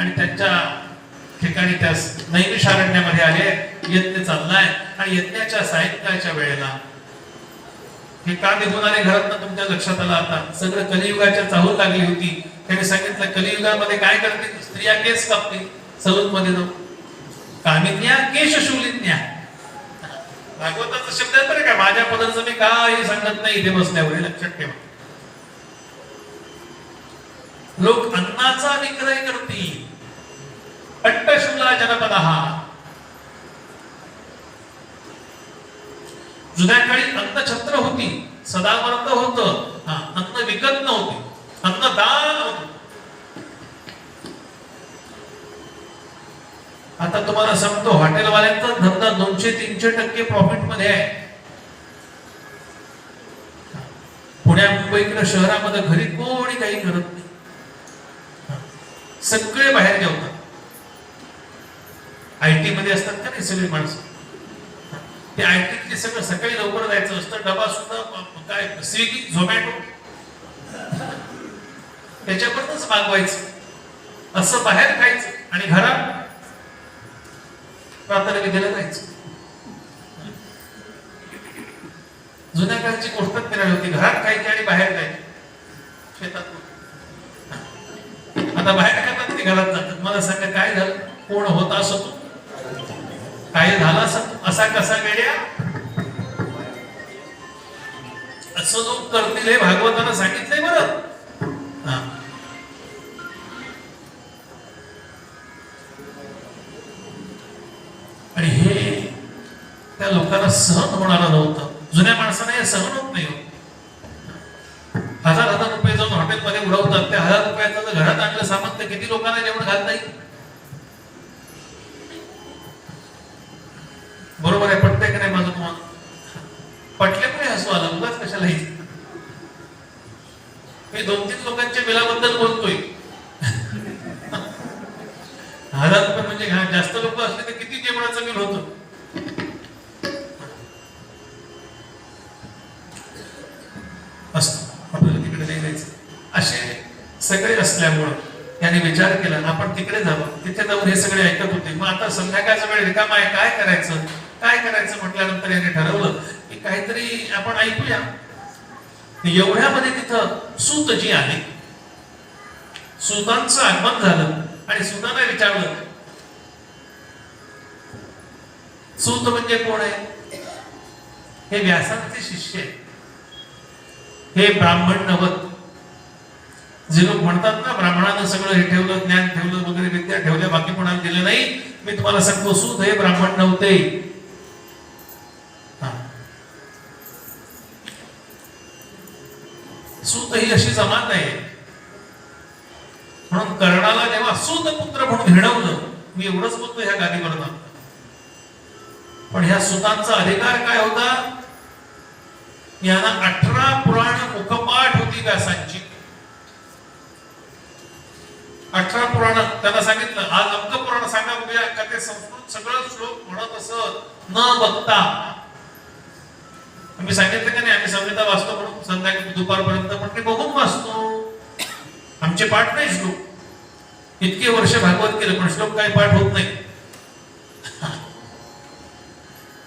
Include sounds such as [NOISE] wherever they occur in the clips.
आणि त्यांच्या ठिकाणी त्या नैमिषारण्यामध्ये आले यज्ञ चाललाय. आणि यज्ञाच्या साहित्याच्या वेळेला हे का निघून आले घरात तुमच्या लक्षात आलं आता? सगळं कलियुगाच्या चाहूल लागली होती. त्याने सांगितलं कलियुगामध्ये काय करते? स्त्रिया केस कापते. सलून मध्ये जाऊन. कामिज्ञा केश शूलिन्या. भागवताचा शब्द आहे बरं का माझ्या पदाचं मी काही सांगत नाही इथे बसल्यावर. लक्षात ठेवा. लोक अन्नाचा विक्रय करतील. अट्टशूला जनपद जुन्या काळी अन्नछत्र होती सदावर्त होत अन्न विकत नव्हते अन्नदान होत. आता तुम्हाला सांगतो हॉटेलवाल्यांचा धंदा दोनशे तीनशे टक्के प्रॉफिटमध्ये आहे. पुण्या मुंबईकडे शहरामध्ये घरी कोणी काही करत नाही. सगळे बाहेर जेवतात. आय टी मध्ये असतात का नाही सगळी माणसं? ते आय टी सगळं सकाळी लवकर जायचं असतं डबा सुद्धा काय स्विगी झोमॅटो. त्याच्यावरच मागवायचं. असं बाहेर खायचं आणि घरात प्रार्थना विधीला जायचं. जुन्या काळची गोष्टच मिळाली होती. घरात खायची आणि बाहेर जायची सांगितलंय भागवतानं सांगितलंय बरं. आणि हे त्या लोकांना सहन होणार नव्हतं. जुन्या माणसाला हे सहन होत नाही हो. हजार हजार रुपये जाऊन हॉटेलमध्ये उडवतात. त्या हजार रुपयाचं जर घरात आणलं सामान तर किती लोकांना जेवण घालता येईल? बरोबर आहे पटतंय का नाही माझं तुम्हाला पटल्यामुळे हसू आलं उगाच कशाला येईल मी दोन तीन लोकांच्या बिलाबद्दल बोलतोय. हजार रुपये म्हणजे जास्त लोक असले तर किती जेवणाचं बिल होतं? आपल्याला तिकडे नाही जायचं. असे सगळे असल्यामुळं त्याने विचार केला आपण तिकडे जावं. तिथे जाऊन हे सगळे ऐकत होते. मग आता संध्याकाळचा वेळ रिकामा आहे. काय करायचं? काय करायचं म्हटल्यानंतर याने ठरवलं की काहीतरी आपण ऐकूया. एवढ्यामध्ये तिथं सूत जी आहे सुतांचं आगमन झालं आणि सुतांना विचारलं सूत म्हणजे कोण आहे? हे व्यासांचे शिष्य हे ब्राह्मण नवत जे लोक म्हणतात ना ब्राह्मणानं सगळं हे ठेवलं ज्ञान ठेवलं वगैरे विद्या ठेवल्या बाकी कोणाला दिलं नाही मी तुम्हाला सांगतो सूत हे ब्राह्मण नव्हते. सूत ही अशी जमात आहे. म्हणून कर्णाला जेव्हा सूत पुत्र म्हणून हिणवलं मी एवढंच बोलतो ह्या गादीवर पण ह्या सुतांचा अधिकार काय होता? यांना अठरा पुराण मुखपाठ होती व्यासांची. अठरा पुराण त्यांना सांगितलं आज अमक पुराण सांगा बघूया का ते संस्कृत सगळं श्लोक म्हणत असत न बघता. आम्ही सांगितलं का नाही आम्ही संहिता वाचतो म्हणून संध्याकाळी दुपारपर्यंत पण ते बघून वाचतो. आमचे पाठ नाही श्लोक इतके वर्ष भागवत केलं पण श्लोक काही पाठ होत नाही.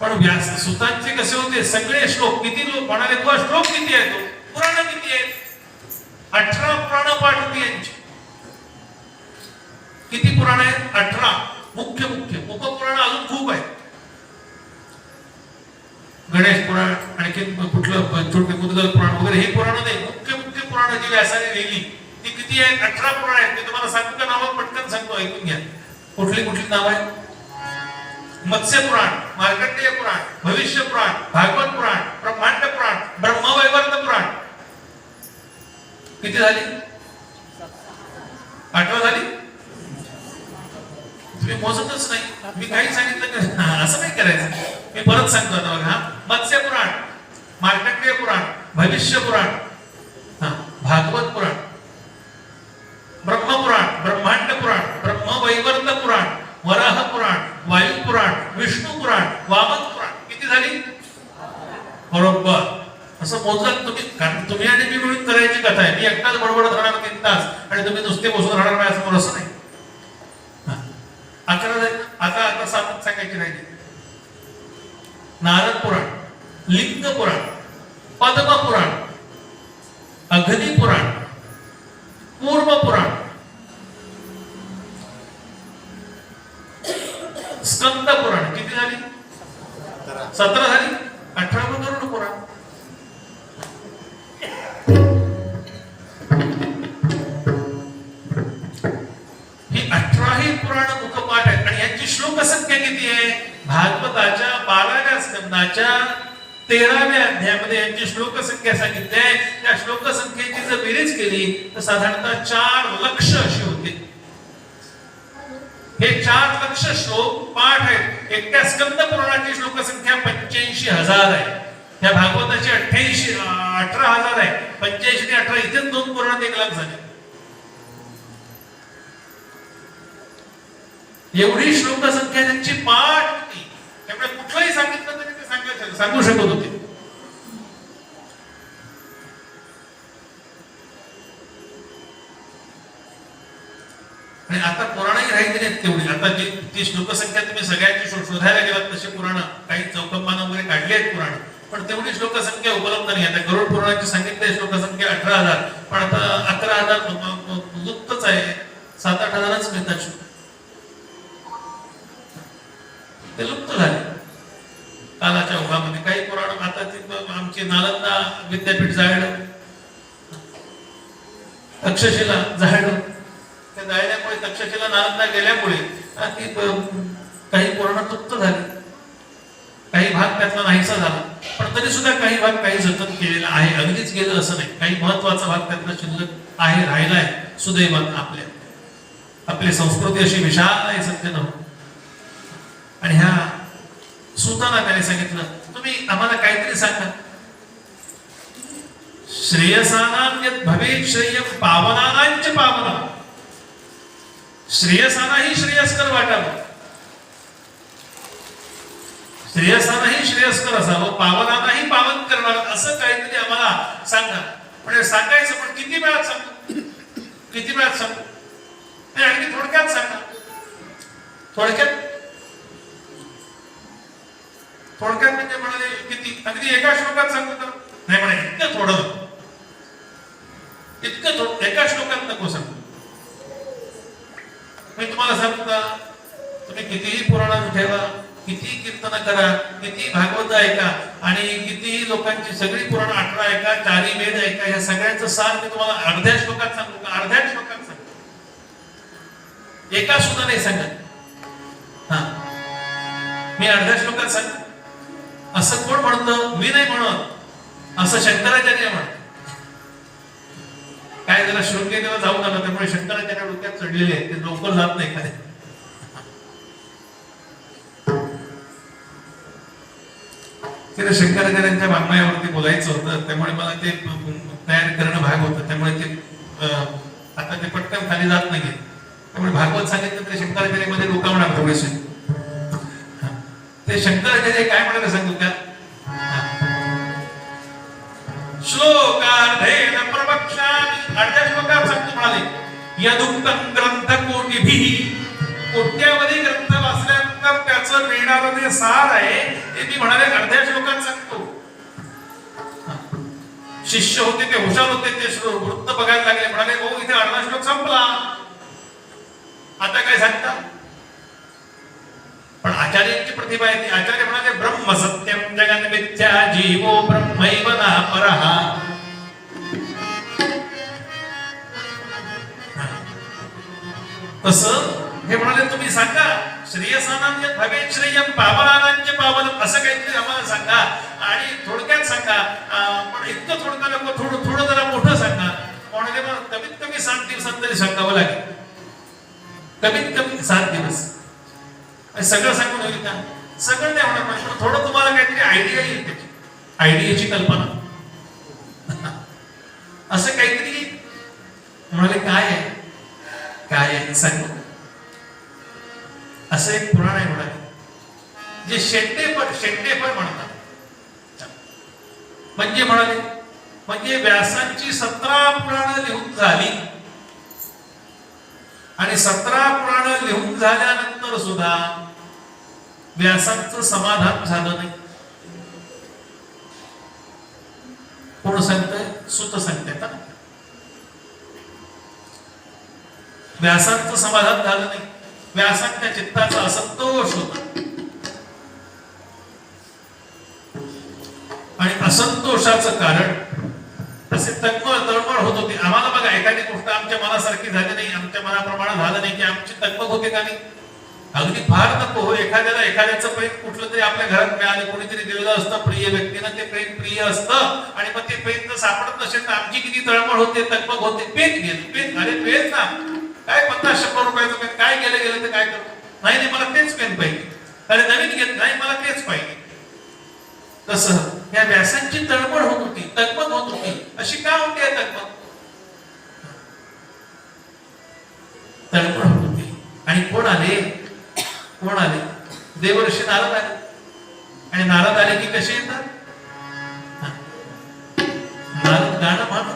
पण व्यास सुतांचे कसे होते? सगळे श्लोक किती लोक म्हणाले तुझा श्लोक किती आहे तो? पुराण किती आहेत? अठरा पुराण पाठ होती यांची. किती पुराण आहेत? अठरा. मुख्य मुख्य. उपपुराण अजून खूप आहेत. गणेश पुराण आणखी कुठलं छोटे मुदगल पुराण वगैरे हे पुराण नाही. मुख्य मुख्य पुराण जी व्यासाने लिहिली ती किती आहेत अठरा पुराण आहेत. मी तुम्हाला सांगतो का नावं पटकन सांगतो ऐकून घ्या. कुठली कुठली नाव आहेत? मत्स्य पुराण मार्कंडेय पुराण भविष्य पुराण भागवत पुराण ब्रह्मांड पुराण ब्रह्मवैवर्त पुराण. किती झाली? आठवा झाली? तुम्ही मोजतच नाही. मी काही सांगितलं असं नाही करायचं. मी परत सांगतो आता बघा हा. मत्स्य पुराण मार्कंडेय पुराण भविष्य पुराण भागवत पुराण ब्रह्मपुराण ब्रह्मांड पुराण ब्रह्मवैवर्त पुराण वराह पुराण वायू पुराण विष्णू पुराण वामन पुराण किती झाली? बरोबर. असं मोजलात तुम्ही कारण तुम्ही आणि मी मिळून करायची कथा आहे. मी एकटाच बडबडत राहणार तीन तास आणि तुम्ही नुसते बसून राहणार नाही असं असं नाही. अकरा आता आता सांगत सांगायची नाही नारद लिंग पुराण पद्म पुराण अग्नी पुराण पूर्व पुराण तेराव्या अध्यायामध्ये यांची श्लोक संख्या सांगितली आहे. त्या श्लोक संख्येची जर बेरीज केली तर साधारणतः चार लक्ष अशी होते. हे चार लक्ष श्लोक पाठ आहेत. एकट्या स्कंद पुराणाची श्लोक संख्या पंच्याऐंशी हजार आहे. त्या भागवताची अठ्ठ्याऐंशी अठरा हजार आहे. पंच्याऐंशी ते अठरा इथेच दोन पुराणात एक लाख झाले. एवढी श्लोक संख्या त्यांची पाठ होती त्यामुळे कुठलंही सांगितलं तरी सांगायचं सांगू शकत होते. आणि आता पुराणही राहिली नाहीत तेवढी. आता जी ती श्लोकसंख्या तुम्ही सगळ्यांची शोधायला गेलात तसे पुराण काही चौकंपान वगैरे काढली आहेत पुराण. पण तेवढी श्लोकसंख्या उपलब्ध नाही. आता गरुड पुराणाची सांगितली श्लोकसंख्या अठरा हजार. पण आता अकरा हजार म- लुप्तच आहे. सात आठ हजारच मिळतात श्लोक. विद्यापीठ जाळलं तक्षशिला जाळलं त्या जाळल्यामुळे तक्षशिला नालंदा गेल्यामुळे ती काही पूर्ण तृप्त झाली. काही भाग त्यातला नाहीसा झाला. पण तरी सुद्धा काही भाग काही जतन केलेला आहे. अगदीच गेलं असं नाही. काही महत्त्वाचा भाग त्यातला शिल्लक आहे राहिला आहे. सुदैवात आपल्या आपली संस्कृती अशी विशाल आहे सत्य नव्हतं आणि ह्या सुताना त्याने सांगितलं तुम्ही आम्हाला काहीतरी सांगा. श्रेयसानां यत् भवेत् श्रेयं पावनानांच पावना। श्रेयसानाही श्रेयस्कर वाटावं। श्रेयसानाही श्रेयस्कर असावं पावनानाही पावन करणार असं काहीतरी आम्हाला सांगा म्हणजे सांगायचं पण किती वेळात सांगू? किती वेळात सांगू? नाही अगदी थोडक्यात सांगा थोडक्यात? थोडक्यात म्हणजे म्हणाले किती? अगदी एका श्लोकात सांगू तर? नाही म्हणे इतकं थोडं. इतकं थोडं एका श्लोकात नको सांगू. मी तुम्हाला सांगू का तुम्ही कितीही पुराणात ठेवा किती कीर्तन करा किती भागवत ऐका आणि कितीही लोकांची सगळी पुराण आठरा ऐका चारी वेद ऐका या सगळ्यांचं सार मी तुम्हाला अर्ध्या श्लोकात सांगू का? अर्ध्या श्लोकात सांगू. एका सुद्धा नाही सांगत. हा. मी अर्ध्या श्लोकात सांगतो. असं कोण म्हणतं? मी नाही म्हणत. असं शंकराचार्य म्हणत काय जरा शृंगेदेवा जाऊन आलं त्यामुळे शंकराचार्य डोक्यात चढलेले आहेत. ते लवकर जात नाही खाली. तिथे शंकराचार्यांच्या वाङ्मयावरती बोलायचं होतं. त्यामुळे मला ते तयार करणं भाग होतं. त्यामुळे ते आता ते पटकन खाली जात नाहीये. त्यामुळे भागवत सांगितलं तरी शंकराचार्यामध्ये डोकावणार थोडेसे. ते शंकराचार्य काय म्हणाले सांगू का? श्लोकार्धेन प्रवक्षा अर्ध्या श्लोकात सांगतो म्हणाले यदुक्तम ग्रंथ कोटिभिः कोट्यावधी ग्रंथ वाचल्यानंतर त्याचं मिळणारं जे सार आहे ते मी म्हणाले अर्ध्या श्लोकात सांगतो. शिष्य होते ते हुशार होते ते वृत्त बघायला लागले. म्हणाले भाऊ इथे अर्धा श्लोक संपला. आता काय सांगता? पण आचार्यांची प्रतिभा आहे ती. आचार्य म्हणाले ब्रह्म सत्यम जगन मिथ्या जीवो ब्रह्मैव ना परहा तसं हे म्हणाले तुम्ही सांगा श्रेयसानांचे हवे श्रेयम पावनानांचे पावन असं काहीतरी आम्हाला सांगा. आणि थोडक्यात सांगा पण इतकं थोडकं नको थोडं थोडं जरा मोठं सांगा. म्हणाले मग कमीत कमी सात दिवसात तरी सांगावं लागेल. कमीत कमी सात दिवस. सगळं सांगून होईल का? सगळं नाही होणार पण थोडं तुम्हाला काहीतरी आयडिया येईल त्याची. आयडियाची कल्पना. [LAUGHS] असं काहीतरी. म्हणाले काय आहे असं एक पुराण आहे म्हणा जे शेंडेफळ पण म्हणतात. म्हणजे म्हणाले म्हणजे व्यासांची सतरा पुराणं लिहून झाली. आणि सतरा पुराण लिहून झाल्यानंतर सुद्धा व्यासांचं समाधान झालं नाही. कोण सांगतंय? सुत सांगतायत हा? व्यासांचं समाधान झालं नाही. व्यासांच्या चित्ताचा असंतोष होता. आणि असंतोषाचं कारण असे तकमळ तळमळ होत होती. आम्हाला बघा एखादी गोष्ट आमच्या मनासारखी झाली नाही आमच्या मनाप्रमाणे झालं नाही की आमची तकमक होते का नाही? अगदी फार नको हो एखाद्याला एखाद्याचं प्रेम कुठलं तरी आपल्या घरात मिळालं कोणीतरी दिलेलं असतं प्रिय व्यक्तीनं ते प्रेम प्रिय असतं आणि मग ते प्रेम जर सापडत नसेल तर आमची किती तळमळ होते तकमक होते पेच घे पेच अरे पेच ना. काय पन्नास शंभर रुपयाचं पेन काय गेलं गेलं तर काय करतो? नाही नाही मला तेच पेन पाहिजे. अरे नवीन घेत नाही मला तेच पाहिजे. तसं या व्यासांची तळमळ होत होती तकमक होत होती. अशी का होती या तळमळ होत होती. आणि कोण आले? कोण आले? देवर्षी नारद आले. आणि नारद आले की कसे येतात? नारद गाणं म्हणून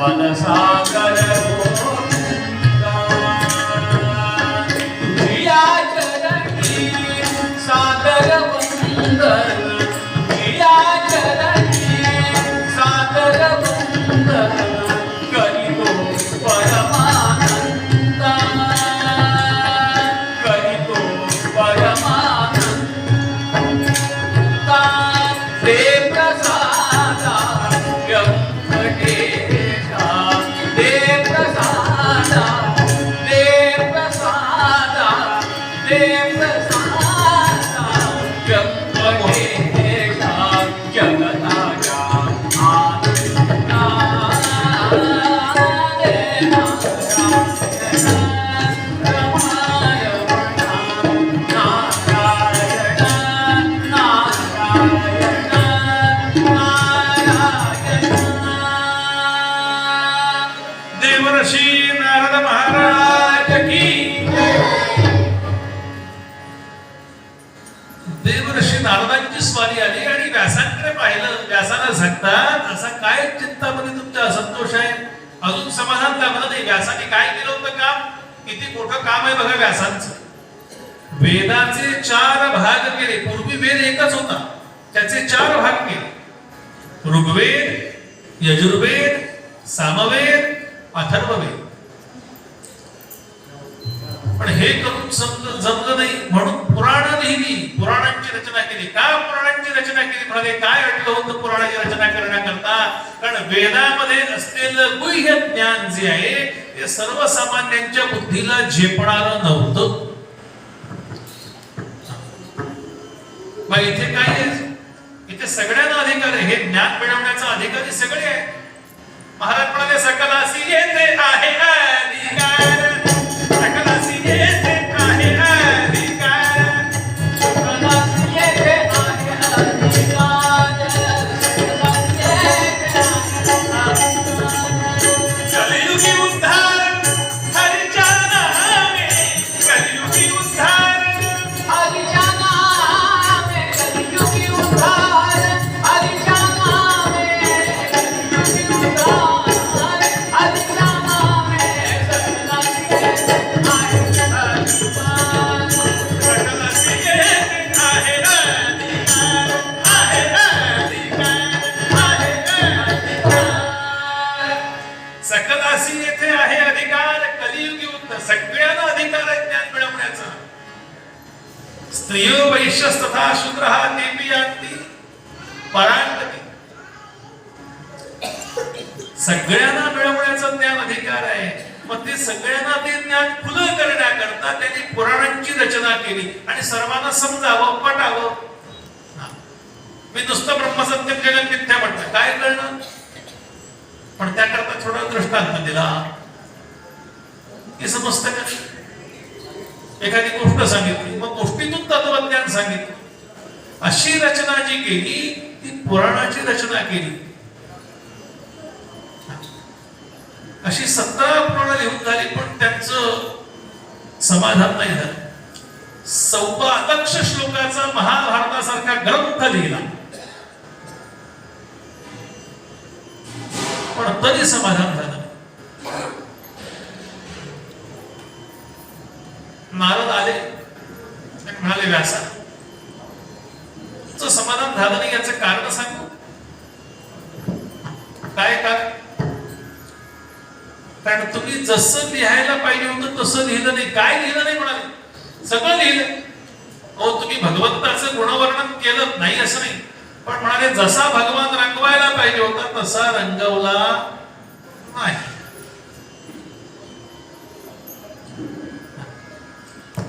वनसागर Bye, किती मोठं काम आहे बघा व्यासांचं. वेदाचे चार भाग केले. पूर्वी वेद एकच होता. त्याचे चार भाग केले. ऋग्वेद यजुर्वेद सामवेद अथर्ववेद. पण हे करून समज जमलं नाही. म्हणून पुराण लिहिली. पुराणांची रचना केली. का पुराणांची रचना केली? म्हणाले काय अटलं होतं पुराणाची रचना करण्याकरता? कारण वेदामध्ये असलेलं गुह्य ज्ञान जे आहे ते सर्वसामान्यांच्या बुद्धीला झेपणारं नव्हतं. मग इथे काय आहे? इथे सगळ्यांना अधिकार आहे. हे ज्ञान मिळवण्याचा अधिकारी सगळे आहे महाराज म्हणाले सकलासी येथे आहे आहे स्त्रियो वैश्यस्तथा शूद्रहा तेपि यान्ति परांगती सगळ्यांना मिळवण्याचं ज्ञान अधिकार आहे. मग ते सगळ्यांना ते ज्ञान खुलं करण्याकरता त्यांनी पुराणांची रचना केली आणि सर्वांना समजावं पटावं. मी नुसतं ब्रह्मसत्यम जगत मिथ्या म्हटलं. काय कळलं? पण त्याकरता थोडा दृष्टांत दिला. हे समजतं का? एखादी गोष्ट सांगितली. मग सांगितलं. अशी रचना जी केली ती पुराणाची रचना केली. अशी सतरा पुराणं लिहून झाली पण त्यांचं समाधान नाही झालं. सव्वा लक्ष श्लोकाचा महाभारतासारखा ग्रंथ लिहिला. पण तरी समाधान झालं नारद आले म्हणाले व्यासा तुमचं समाधान झालं नाही याचं कारण सांगू? काय कारण? कारण तुम्ही जसं लिहायला पाहिजे होतं तसं लिहिलं नाही. काय लिहिलं नाही म्हणाले सगळं लिहिलं. हो तुम्ही भगवंताचं गुणवर्णन केलं. नाही असं नाही. पण म्हणाले जसा भगवान रंगवायला पाहिजे होता तसा रंगवला नाही.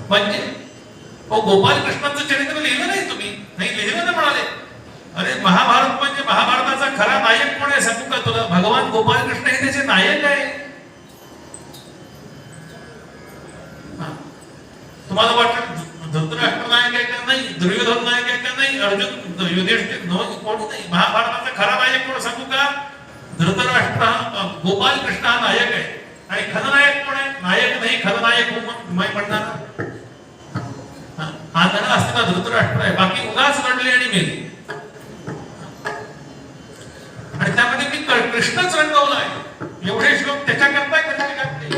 म्हणजे? हो गोपाल कृष्णाचं चरित्र लिहिलं नाही तुम्ही? नाही लिहिलं म्हणाले. अरे महाभारत म्हणजे महाभारताचा खरा नायक कोण आहे सांगू का तुला? भगवान गोपाल कृष्ण हे त्याचे नायक आहे. तुम्हाला वाटत धृतराष्ट्र नायक आहे का नाही? दुर्योधन नायक आहे का नाही? अर्जुन युधिष्ठिर कोण नाही. महाभारताचा खरा नायक कोण सांगू का? धृतराष्ट्र हा गोपाल कृष्ण हा नायक आहे. आणि खलनायक कोण आहे? नायक नाही खलनायक म्हणणार. हा हा असताना धृतराष्ट्र आहे. बाकी उगाच लढले आणि मेले. आणि त्यामध्ये मी कृष्णच रंगवलाय एवढे श्लोक त्याच्याकरता खर्ची घातले?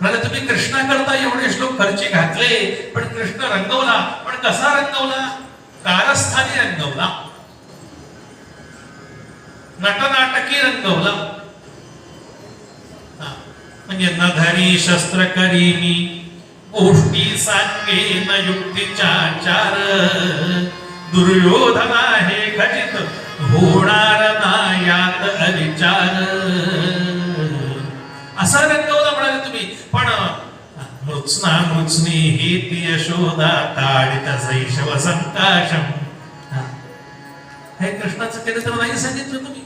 म्हणजे तुम्ही कृष्णाकरता एवढे श्लोक खर्ची घातले पण कृष्ण रंगवला. पण कसा रंगवला? कारस्थानी रंगवला. नटनाटकी रंगवला. हा. म्हणजे नधरी शस्त्र करी ओष्टी गोष्टी सांगे न युक्तीच्या चार. दुर्योधना हे खचित होणार नायात अविचार असा होता म्हणाले तुम्ही पण मृत्सना मृत्सनी ही ती यशोदा ताडित सैशव संकाशम. हे कृष्णाचं चरित्र नाही सांगितलं तुम्ही.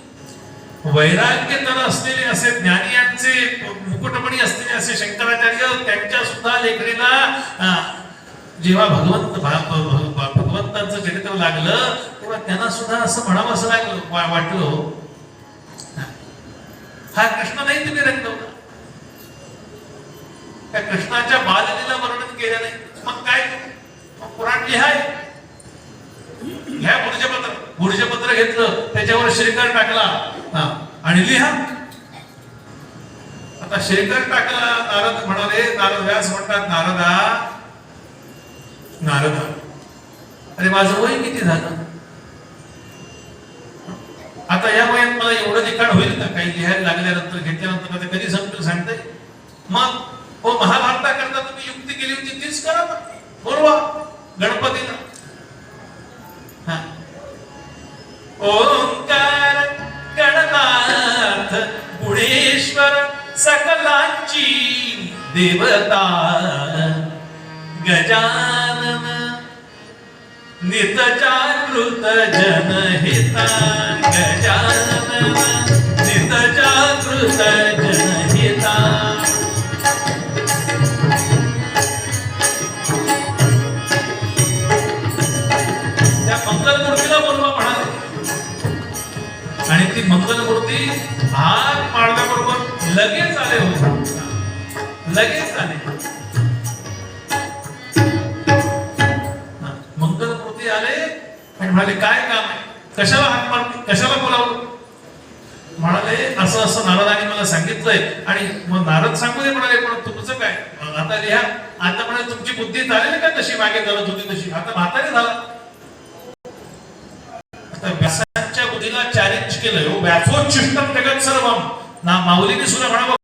वैराग्य तर असलेले असे ज्ञानी यांचे मुकुटमणी असतील असे शंकराचार्य त्यांच्या सुद्धा लेखणीला जेव्हा भगवंत भा- भगवंताचं चरित्र लागलं तेव्हा त्यांना सुद्धा असं म्हणावं असं लागलं वाटलं हो. हा. कृष्ण नाही तुम्ही रंगवला. त्या कृष्णाच्या बाललीला वर्णन केलं नाही. मग काय मग पुराण लिहाय. घ्या भुर्जपत्र भुर्जपत्र घेतलं त्याच्यावर श्रीकर टाकला. हा आणि लिहा. आता शेखर टाकला नारद म्हणाले नारद व्यास म्हणतात नारदा नारदा. अरे माझं वय किती झालं? आता या वयात मला एवढं लिखाण होईल ना काही लिहायला लागल्यानंतर घेतल्यानंतर आता कधी समजून सांगते मग हो महाभारताकरता तुम्ही युक्ती केली होती तीच करा ना. बोलवा गणपतीला. हा. सकलांची देवता गजानन नित जन हिता गजानन नित जागृत जनहिता त्या मंगलमूर्तीला बोलवा म्हणाले. आणि ती मंगलमूर्ती हात पाळण्याबरोबर लगेच आले होते. लगेच आले. मंगल मूर्ती आले आणि म्हणाले काय काम आहे? कशाला हात मारते कशाला बोलावलं? म्हणाले असं असं नारदाने मला सांगितलंय आणि मग नारद सांगू दे म्हणाले पण तुमचं काय? आता लिहा. आता म्हणाले तुमची बुद्धी झालेली का तशी? मागे करत होती तशी. आता म्हातारी झाला. आता व्यासांच्या बुद्धीला चॅलेंज केलं हो व्यासोच्छिष्टम जगत सर्वम. ना माऊलीने सुद्धा म्हणावं